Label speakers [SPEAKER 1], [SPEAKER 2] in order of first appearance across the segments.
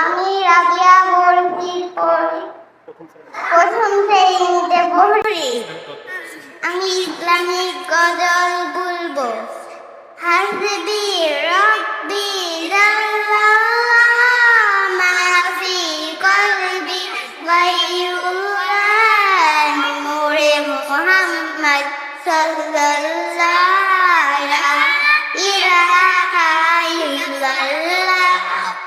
[SPEAKER 1] আমি রাবিয়া বলছি প্রথম শ্রেণীতে পড়ি। আমি ইসলামিক গজল বলব। হাসবি, রব্বি sallallahu la ilaha illallah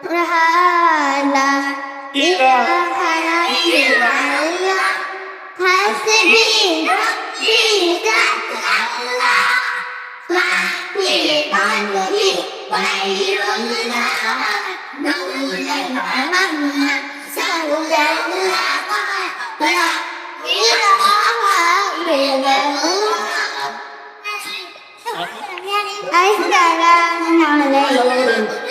[SPEAKER 1] 好了，一个，啦。哎，是哥哥，你长得。